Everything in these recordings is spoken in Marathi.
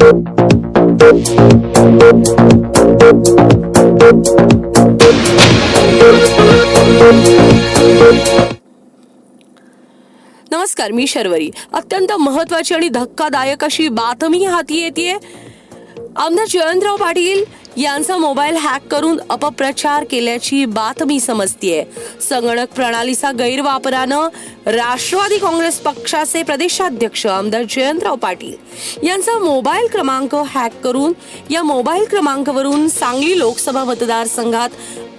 नमस्कार मी शर्वरी. अत्यंत महत्वाची आणि धक्कादायक अशी बातमी हाती येते आमदार जयंतराव पाटील यांचा मोबाईल हॅक करून अपप्रचार केल्याची बातमी समजतीये. संगणक प्रणालीचा गैरवापरानं राष्ट्रवादी काँग्रेस पक्षाचे प्रदेशाध्यक्ष आमदार जयंतराव पाटील यांचा मोबाईल क्रमांक हॅक करून या मोबाईल क्रमांकावरून सांगली लोकसभा मतदारसंघात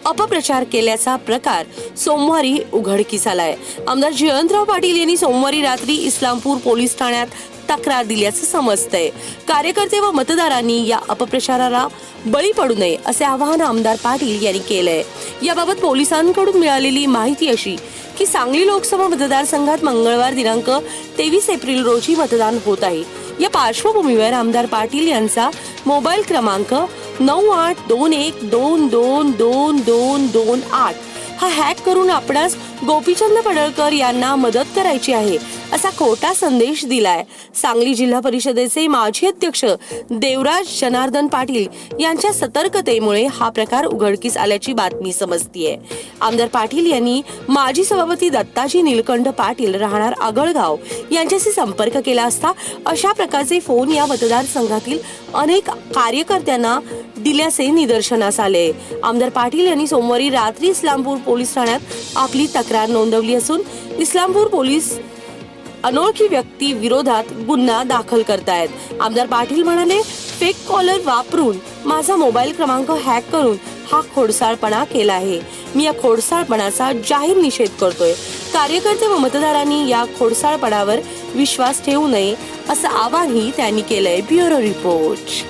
अपप्रचार केल्याचा प्रकार सोमवारी उघडकीस आलाय. आमदार जयंतराव पाटील यांनी सोमवारी रात्री इस्लामपूर पोलीस ठाण्यात तक्रार दिल्याचं समजतंय. कार्यकर्ते व मतदारांनी या अपप्रचाराला बळी पडू नये असे आवाहन आमदार पाटील यांनी केलंय. याबाबत पोलिसांकडून मिळालेली माहिती अशी की सांगली लोकसभा मतदारसंघात मंगळवार दिनांक तेवीस एप्रिल रोजी मतदान होत आहे. या पार्श्वभूमीवर आमदार पाटील यांचा मोबाईल क्रमांक नऊ आठ दोन एक दोन दोन दोन दोन दोन आठ हा हॅक करून आपणास गोपीचंद पडळकर यांना मदत करायची आहे असा खोटा संदेश दिलाय. सांगली जिल्हा परिषदेचे माजी अध्यक्ष देवराज जनार्दन पाटील यांच्या सतर्कतेमुळे हा प्रकार उघडकीस आल्याची बातमी समजतीये. आमदार पाटील यांनी माजी सभापती दत्ताजी नीलकंठ पाटील राहणार आगळगाव यांच्याशी संपर्क केला असता अशा प्रकारचे फोन या मतदारसंघातील अनेक कार्यकर्त्यांना दिल्याचे निदर्शनास आले. आमदार पाटील यांनी सोमवारी रात्री इस्लामपूर पोलीस ठाण्यात आपली तक्रार नोंदवली असून इस्लामपूर पोलीस अनोळखी व्यक्ती विरोधात गुन्हा दाखल करतायत. आमदार पाटील म्हणाले फेक कॉलर वापरून माझा मोबाईल क्रमांक हॅक करून हा खोडसाळपणा केला आहे. मी या खोडसाळपणाचा जाहीर निषेध करतोय. कार्यकर्ते व मतदारांनी या खोडसाळपणावर विश्वास ठेवू नये असं आवाहनही त्यांनी केलंय. Bureau report.